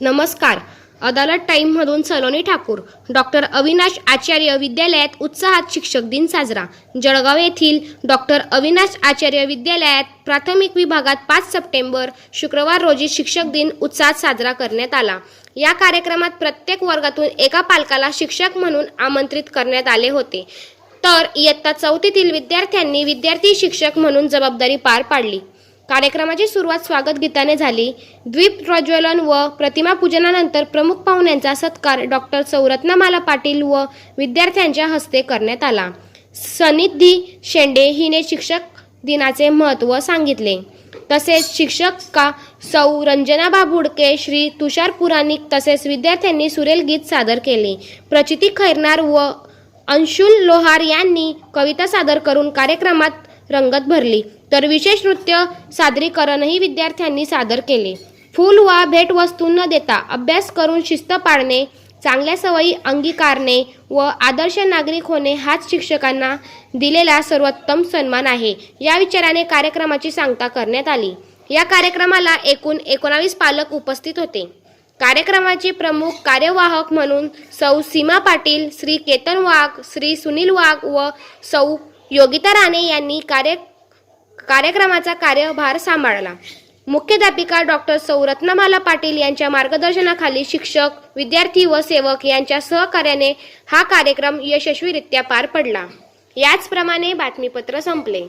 नमस्कार. अदालत टाईममधून सलोनी ठाकूर डॉक्टर अविनाश आचार्य विद्यालयात उत्साहात शिक्षक दिन साजरा. जळगाव येथील डॉक्टर अविनाश आचार्य विद्यालयात प्राथमिक विभागात पाच सप्टेंबर शुक्रवार रोजी शिक्षक दिन उत्साहात साजरा करण्यात आला. या कार्यक्रमात प्रत्येक वर्गातून एका पालकाला शिक्षक म्हणून आमंत्रित करण्यात आले होते. तर इयत्ता चौथीतील विद्यार्थ्यांनी विद्यार्थी शिक्षक म्हणून जबाबदारी पार पाडली. कार्यक्रमाची सुरुवात स्वागत गीताने झाली. द्वीप प्रज्वलन व प्रतिमा पूजनानंतर प्रमुख पाहुण्यांचा सत्कार डॉक्टर सौरत्नमाला पाटील व विद्यार्थ्यांच्या हस्ते करण्यात आला. सनिधी शेंडे हिने शिक्षक दिनाचे महत्त्व सांगितले. तसेच शिक्षक का सौ रंजना बाबुडके श्री तुषार पुराणिक तसेच विद्यार्थ्यांनी सुरेल गीत सादर केले. प्रचिती खैरनार व अंशुल लोहार यांनी कविता सादर करून कार्यक्रमात रंगत भरली. तर विशेष नृत्य सादरीकरणही विद्यार्थ्यांनी सादर केले. फूल वा भेटवस्तू न देता अभ्यास करून शिस्त पाळणे चांगल्या सवयी अंगीकारणे व आदर्श नागरिक होणे हाच शिक्षकांना दिलेला सर्वोत्तम सन्मान आहे. या विचाराने कार्यक्रमाची सांगता करण्यात आली. या कार्यक्रमाला एकूण एकोणावीस पालक उपस्थित होते. कार्यक्रमाचे प्रमुख कार्यवाहक म्हणून सौ सीमा पाटील श्री केतन वाघ श्री सुनील वाघ व सौ योगिता राणे यांनी कार्य कार्यक्रमाचा कार्यभार सांभाळला. मुख्याध्यापिका डॉक्टर सौ रत्नमाला पाटील यांच्या मार्गदर्शनाखाली शिक्षक विद्यार्थी व सेवक यांच्या सहकार्याने हा कार्यक्रम यशस्वीरित्या पार पडला. याचप्रमाणे बातमीपत्र संपले.